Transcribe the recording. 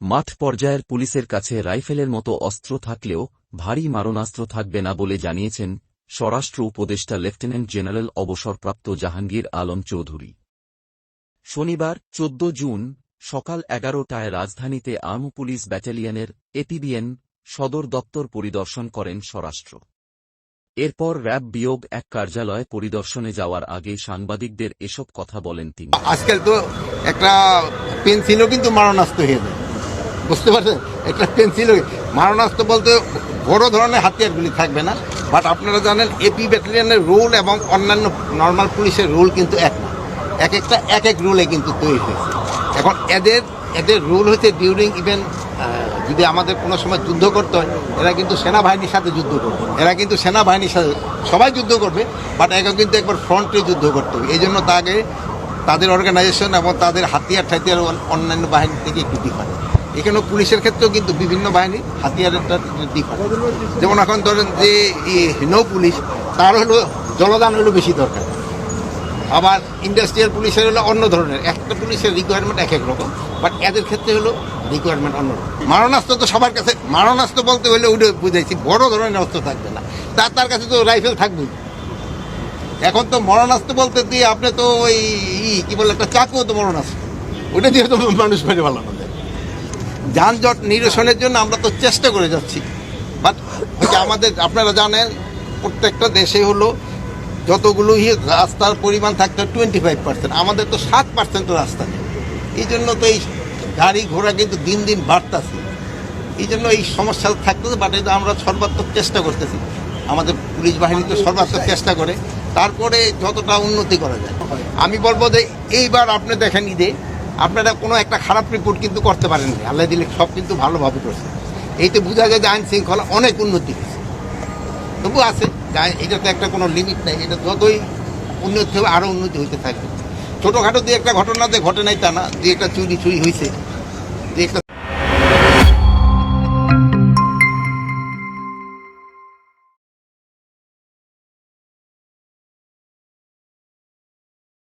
মাঠ পর্যায়ের পুলিশের কাছে রাইফেলের মতো অস্ত্র থাকলেও ভারী মারণাস্ত্র থাকবে না বলে জানিয়েছেন স্বরাষ্ট্র উপদেষ্টা লেফটেন্যান্ট জেনারেল অবসরপ্রাপ্ত জাহাঙ্গীর আলম চৌধুরী। শনিবার, চোদ্দ জুন, সকাল এগারোটায় রাজধানীতে আর্ম পুলিশ ব্যাটালিয়নের এপিবিএন সদর দপ্তর পরিদর্শন করেন স্বরাষ্ট্র। এরপর র্যাব বিয়োগ এক কার্যালয় পরিদর্শনে যাওয়ার আগে সাংবাদিকদের এসব কথা বলেন তিনি। আজকাল তো একটা পেন্সিলও কিন্তু মারণাস্ত্র হয়ে যায়। বুঝতে পারছেন? একটা পেন্সিলও মারণাস্ত্র বলতে বড় ধরনের হাতিয়ারগুলি থাকবে না বাট আপনারা জানেন এপি ব্যাটালিয়নের রুল এবং অন্যান্য নর্মাল পুলিশের রুল কিন্তু এক না। এক একটা, এক এক রুলে কিন্তু তৈরি হয়েছে। এখন এদের এদের রুল হচ্ছে ডিউরিং ইভেন যদি আমাদের কোনো সময় যুদ্ধ করতে হয়, এরা কিন্তু সেনাবাহিনীর সাথে যুদ্ধ করবে। এরা কিন্তু সেনাবাহিনীর সাথে, সবাই যুদ্ধ করবে বাট একে কিন্তু একবার ফ্রন্টে যুদ্ধ করতে হবে। এই জন্য তাকে, তাদের অর্গানাইজেশন এবং তাদের হাতিয়ার ঠাতিয়ার অন্যান্য বাহিনী থেকে একটু ডিফারেন্ট এখানেও পুলিশের ক্ষেত্রেও কিন্তু বিভিন্ন বাহিনী হাতিয়ারের ডিফারেন্ট যেমন এখন ধরেন যে নৌ পুলিশ, তার হলো জলদান হলো বেশি দরকার। আবার ইন্ডাস্ট্রিয়াল পুলিশের হলো অন্য ধরনের। একটা পুলিশের রিকোয়ারমেন্ট এক এক রকম বাট এদের ক্ষেত্রে হলো রিকোয়ারমেন্ট অন্য মারণাস্ত্র তো সবার কাছে, মারণাস্ত্র বলতে হলে ওইটা বুঝাইছি, বড় ধরনের অস্ত্র থাকবে না। তার তার কাছে তো রাইফেল থাকবেই। এখন তো মরণাস্ত্র বলতে দিয়ে আপনি তো ওই কি বলে একটা চাকুও তো মরণাস্ত্র। ওটা দিয়ে তো মানুষ মেরে ভালো হবে যানজট নিরসনের জন্য আমরা তো চেষ্টা করে যাচ্ছি। বাট আমাদের, আপনারা জানেন, প্রত্যেকটা দেশে হলো যতগুলো ই রাস্তার পরিমাণ থাকতে টোয়েন্টি ফাইভ পার্সেন্ট আমাদের তো সাত পার্সেন্ট রাস্তা নেই। এই জন্য তো এই গাড়ি ঘোড়া কিন্তু দিন দিন বাড়তেছে। এই জন্য এই সমস্যা থাকতেছে বাট এটা আমরা সর্বাত্মক চেষ্টা করতেছি। আমাদের পুলিশ বাহিনী তো সর্বাত্মক চেষ্টা করে, তারপরে যতটা উন্নতি করা যায়। আমি বলব যে এইবার আপনি দেখেন ঈদে আপনারা কোনো একটা খারাপ রিপোর্ট কিন্তু করতে পারেন না আল্লাহ দিলে সব কিন্তু ভালোভাবে করছে। এইতে বোঝা যায় যে আইন শৃঙ্খলা অনেক উন্নতি হয়েছে। তবু আছে এটা তো একটা কোনো লিমিট নাই। এটা যতই উন্নতি হবে আরও উন্নতি হইতে থাকবে। ছোটোখাটো দিয়ে একটা ঘটনা যে ঘটে নাই তা না যে একটা চুরি চুরি হয়েছে যে একটা